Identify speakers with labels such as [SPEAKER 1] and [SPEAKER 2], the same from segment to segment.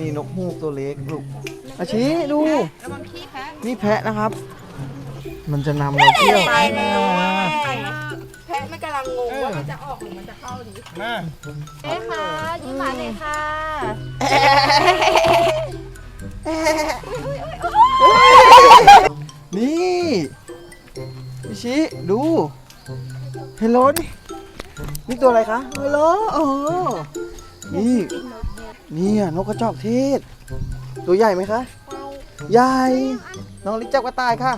[SPEAKER 1] นี่นกฮูกตัวเล็กลูกอาชีดู
[SPEAKER 2] ระวังขี้แพ้
[SPEAKER 1] นี่แพะนะครับ มันจะนำเราเที่ยว
[SPEAKER 2] ไปเลยแพ้ไม่กำลังงงว่ามันจะออกหรือมันจะเข้าดี
[SPEAKER 3] มา
[SPEAKER 2] เอ๊ะค่ะยิ้มหวานหน่อยค่ะ
[SPEAKER 1] นี่อาชีดู เฮลโลนี่นี่ตัวอะไรคะเฮลโลโอ้นี่ นี่ยนกกระจอกเทศ ตัวใหญ่ไหมคะ ใหญ่ น้องลิจับกระต่ายค่ะ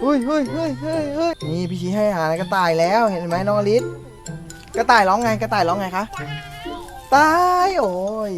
[SPEAKER 1] เฮ้ยเฮ้ยเฮ้ยเฮ้ยเฮ้ยนี่พี่ชี้ให้อาหารกระต่ายแล้วเห็นไหมน้องลิศกระต่ายร้องไงกระต่ายร้องไงคะตายโอ้ย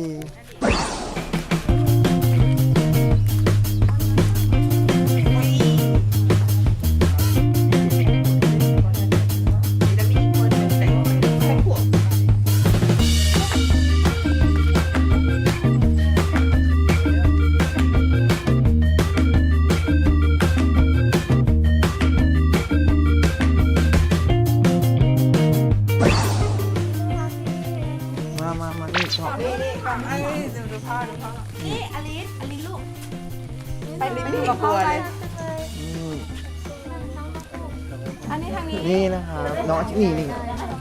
[SPEAKER 2] ดูดูพ่อดูพ่อนี่อลิสอลิสลูก ไปลิ้นไม่กับพ่อเลย
[SPEAKER 1] นี่
[SPEAKER 2] อันนี้ทางนี้
[SPEAKER 1] นี่นะครับน้องนี่นี่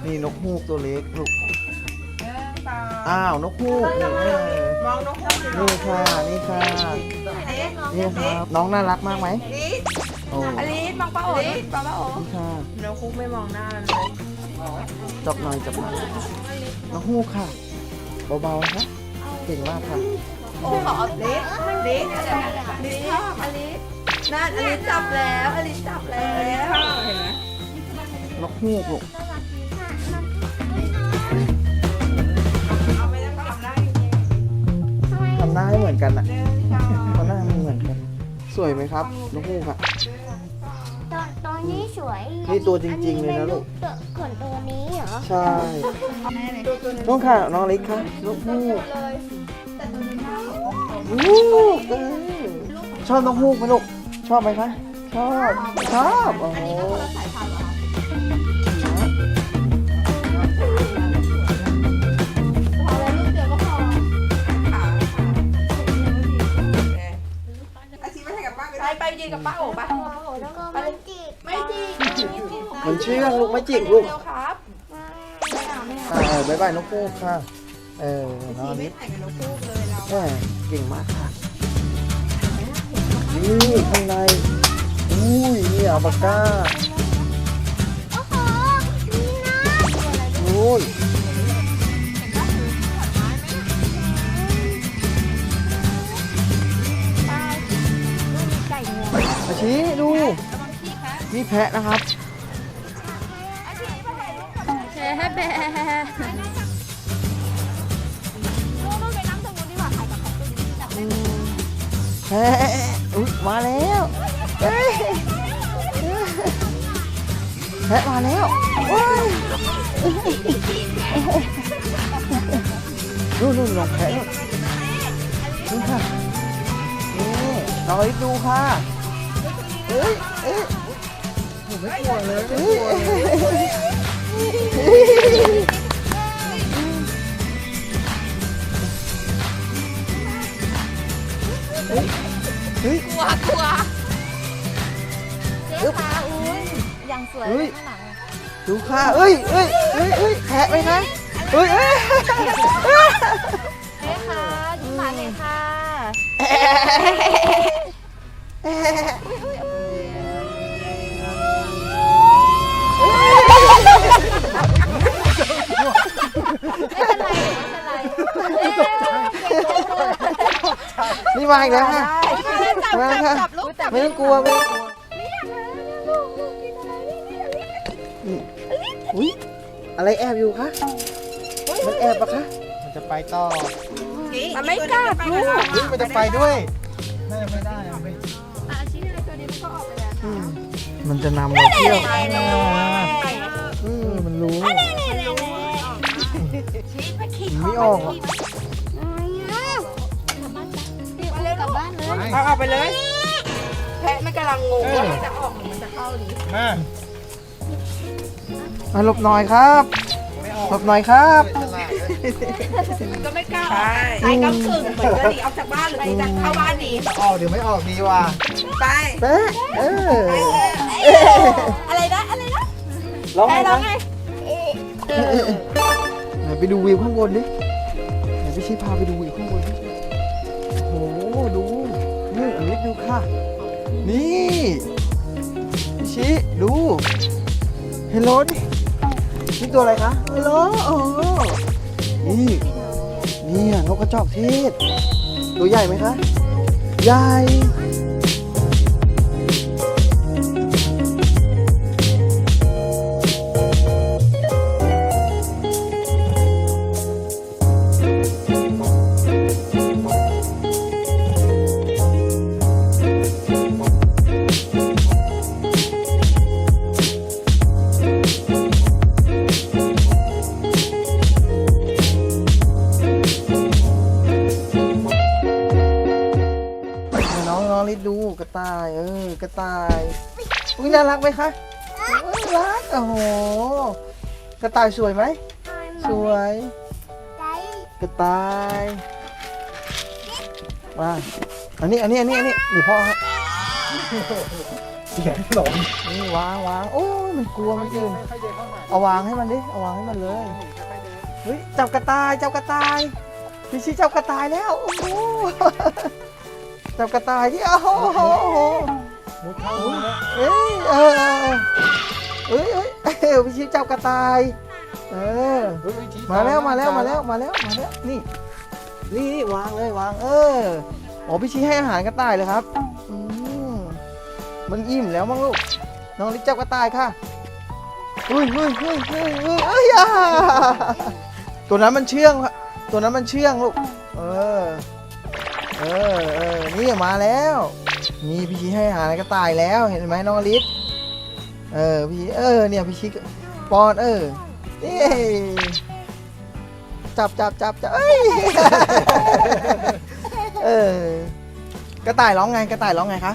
[SPEAKER 1] นี่นกฮูกตัวเล็กลูกอ้าวนกฮูกนี่
[SPEAKER 2] มองนกฮูก
[SPEAKER 1] นี่ค่ะนี่ค่ะนี่ครับน้องน่ารักมากไหม
[SPEAKER 2] ลิส
[SPEAKER 1] โอ้
[SPEAKER 2] อลิสมองป้าโอ๋ลิสป้าป้าโอ๋
[SPEAKER 1] นี่ค่ะ
[SPEAKER 2] นกฮูกไม่มองหน้าเลย
[SPEAKER 1] จับหน่อยจับหน่อยนกฮูกค่ะเบาๆนะคะ เก่งมากค่ะ
[SPEAKER 2] โอ้ขอลิสลิสลิสชอบอลิสนั่นอลิสจับแล้วอลิสจับแล้วเห็นไหม
[SPEAKER 1] นกฮูกลูก
[SPEAKER 2] เอาไปแล้วก็ทำได้
[SPEAKER 1] ทำหน้าให้เหมือนกันอะทำหน้าไม่เหมือนกัน สวยไหมครับนกฮูกอะ
[SPEAKER 4] ตอนตอนนี้สวย
[SPEAKER 1] นี่ตัวจริงๆเลยนะลูก
[SPEAKER 4] ตัวขนตัวนี้เหรอ
[SPEAKER 1] ใช่น้องค่ะ น้องเล็กค่ะนกฮูก ฮูกเออชอบนกฮูกไหมลูก ชอบไหมคะ ชอบ ชอบโอ้โห
[SPEAKER 2] ไปไปยืนกับป้าโอ๋ไป
[SPEAKER 4] แล้วก็มันจิก
[SPEAKER 2] ไม่จริง
[SPEAKER 1] มันเชื่องลูกไม่จิกลูก
[SPEAKER 2] เร็วครับไม่เอาไม่า
[SPEAKER 1] อ่าเออบายบายนกฮูกค่ะ เออน้องนิด
[SPEAKER 2] ถ่ายกับนกฮูกเลยเรา
[SPEAKER 1] แม่เก่งมากค่ะ นี่ข้างในอุ้ยนี่อัลปาก้า
[SPEAKER 4] โอ้โหนี่นะ
[SPEAKER 1] อุ้ย
[SPEAKER 4] ไก่งวง
[SPEAKER 1] อาชีดูนี่แพะนะครับ
[SPEAKER 4] แช่แบะ
[SPEAKER 1] แพะอุ๊ยมาแล้วเฮ้ยแพะมาแล้วว้ยนู่นนู่นลองแพะนู่นค่ะนี่ลองลิดูค่ะเอ้ยเอ้ยผมไม่กลัวเลยไม่กลัวเลย ดูค่ะเอ้ยเอ้ยเอ้ยเอ้ยแพะไหมคะเอ้ยเอ้ย
[SPEAKER 4] เจ๊ขายิ้มหวานหน่อยค่ะไม่เป็นไรไม่เป็นไร
[SPEAKER 1] นี่มาอีกแล้วค่ะ
[SPEAKER 2] จับ
[SPEAKER 1] มา
[SPEAKER 2] จับ
[SPEAKER 1] ค่ะ
[SPEAKER 2] จับลูกจับ
[SPEAKER 1] ไม่ต้องกลัวไม่ต้องกลัว อะไรแอบอยู่คะ มันแอบปะคะ
[SPEAKER 3] มันจะไปต่อ
[SPEAKER 2] มันไม่กล้าลูก
[SPEAKER 3] เฮ้ยมันจะไปด้วย น่าจะไม่ได้อะไม่
[SPEAKER 2] อาชีพอะไรตัวนี้มันก็ออกไปแล้ว
[SPEAKER 1] อืมมันจะนำเราเที่ยว
[SPEAKER 2] ไปเลย
[SPEAKER 1] อืมมันรู้
[SPEAKER 2] ชี้ไปขี้
[SPEAKER 1] มันไม่ออกหรอก
[SPEAKER 4] กลับบ้านเลย
[SPEAKER 2] เอาเอาไปเลย แพะไม่กำลังงงว่ามันจะออกหรือมันจะเข้าดี
[SPEAKER 3] มา
[SPEAKER 1] มาหลบหน่อยครับ
[SPEAKER 3] ไม่ออก
[SPEAKER 1] หลบหน่อยครับ
[SPEAKER 3] ฉลาดเลย
[SPEAKER 2] มันก็ไม่กล้าใช่ไปก็กึ่งเหมือนจะหนีออกจากบ้านหรือจะเข้าบ้านดี
[SPEAKER 3] ออกเดี๋ยวไม่ออกดีว่ะ
[SPEAKER 2] ไป
[SPEAKER 1] แป๊ะเออ
[SPEAKER 2] อะไรนะอะไรนะ
[SPEAKER 1] ร้องไง
[SPEAKER 2] ร้อง
[SPEAKER 1] นะ
[SPEAKER 2] ไง
[SPEAKER 1] ไหนไปดูวิวข้างบนดิไหนพี่ชี้พาไปดูวิวข้างบนดิโอ้โหดูนี่อันนี้ดูค่ะ นี่พี่ชี้ดูเฮลโลดินี่ตัวอะไรคะเฮลโลโอ้นี่นี่อะนกกระจอกเทศ ตัวใหญ่ไหมคะ ใหญ่ ระต่ายเออกระต่ายอุ้ยน่ารักไหมคะเอ้ยรักโอ้โหกระต่ายสวยไหมสวย กระต่ายมาอันนี้อันนี้อันนี้อันนี้นี่พ่อฮะ
[SPEAKER 3] เสียงหลง
[SPEAKER 1] นี่วางวางโอ้ยมันกลัวมันกิน
[SPEAKER 3] ค่อยๆเดินเข้ามา
[SPEAKER 1] เอาวางให้มันดิเอาวางให้มันเลยเฮ้ยจับกระต่ายจับกระต่ายพี่ชี้จับกระต่ายแล้วโอ้โห จับกระต่ายที่โอ้โห
[SPEAKER 3] มุดเข้ามุด
[SPEAKER 1] เอ้ยเออเอ้ยเอ้ยเอ้ยพี่ชิปจับกระต่าย เออ มาแล้วมาแล้วมาแล้วมาแล้วมาแล้วนี่นี่นี่วางเลยวาง เอออ๋อพี่ชี้ให้อาหารกระต่ายเลยครับอืมมันอิ่มแล้วมั้งลูกน้องลิกจับกระต่ายค่ะเฮ้ยเฮ้ยเฮ้ยเฮ้ยเฮ้ยเอ้ยอ่าตัวนั้นมันเชื่องครับตัวนั้นมันเชื่องลูกเออเออเออ นี่มาแล้ว นี่พี่ชี้ให้อาหารกระต่ายแล้วเห็นไหมน้องอลิสเออพี่เออเนี่ยพี่ชี้ป้อนเออจับจับจับจับเอ้ยเออกระต่ายร้องไงกระต่ายร้องไงคะ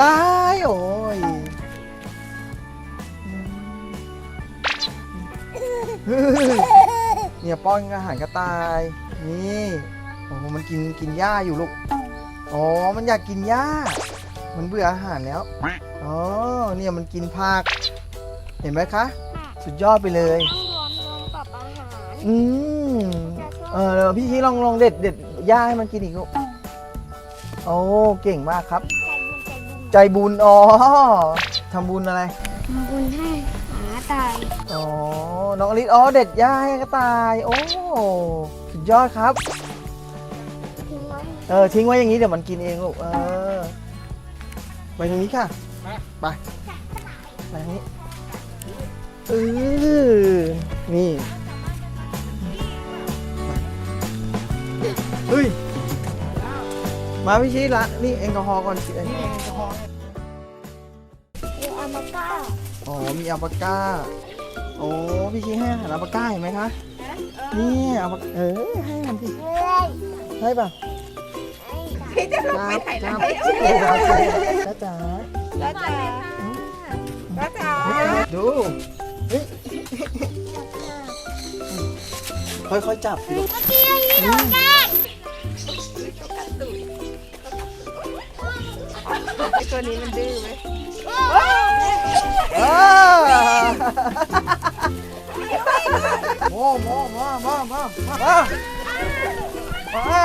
[SPEAKER 1] ตายโอ้ยเนี่ยป้อนอาหารกระต่าย นี่โอ้มันกินกินหญ้าอยู่ลูก อ๋อ มันอยากกินหญ้า มันเบื่ออาหารแล้ว อ๋อ เนี่ยมันกินผัก เห็นไหมคะ สุดยอดไปเลย
[SPEAKER 4] ต้องรวมรวมกับอาหาร
[SPEAKER 1] อืมเออพี่ชี้ลองลองเด็ดเด็ดหญ้าให้มันกินอีกลูกโอ้ เก่งมากครับ
[SPEAKER 4] ใจบุญใจบุญ
[SPEAKER 1] ใจบุญอ๋อทำบุญอะไร
[SPEAKER 4] ทำบุญให้หาตาย
[SPEAKER 1] อ๋อ น้องอลิศอ๋อ เด็ดหญ้าให้กระต่าย โอ้ สุดยอดครับ
[SPEAKER 4] ทิ้งไว้
[SPEAKER 1] เออทิ้งไว้อย่างนี้เดี๋ยวมันกินเองลูกเออไปทางนี้ค่ะไปไปทางนี้เออนี่เฮ้ยมาพี่ชี้ละนี่แอลกอฮอล์ก่อนสิเอง
[SPEAKER 4] เอออามาก้า
[SPEAKER 1] อ๋อมีอัลปาก้าโอ้พี่ชี้ให้อาหารอัลปาก้าเห็นไหมคะนี่อัลปาเออให้มันสิ
[SPEAKER 4] เฮ้ย
[SPEAKER 1] ใช่ป่ะ
[SPEAKER 2] พี่จะลงไปไหน
[SPEAKER 1] ค
[SPEAKER 2] แล้
[SPEAKER 1] รั
[SPEAKER 2] ว
[SPEAKER 1] บจ้าจ๋า
[SPEAKER 2] แล้วจ๋าแล้วจ๋า
[SPEAKER 1] ดูเฮ้ยค่อยๆจับสิลูก
[SPEAKER 4] เมื่อกี้ที่โดนแกล้ง
[SPEAKER 2] ไอตัวนี้มันดื้อไหม
[SPEAKER 1] อ้าโมโมมามามามามามา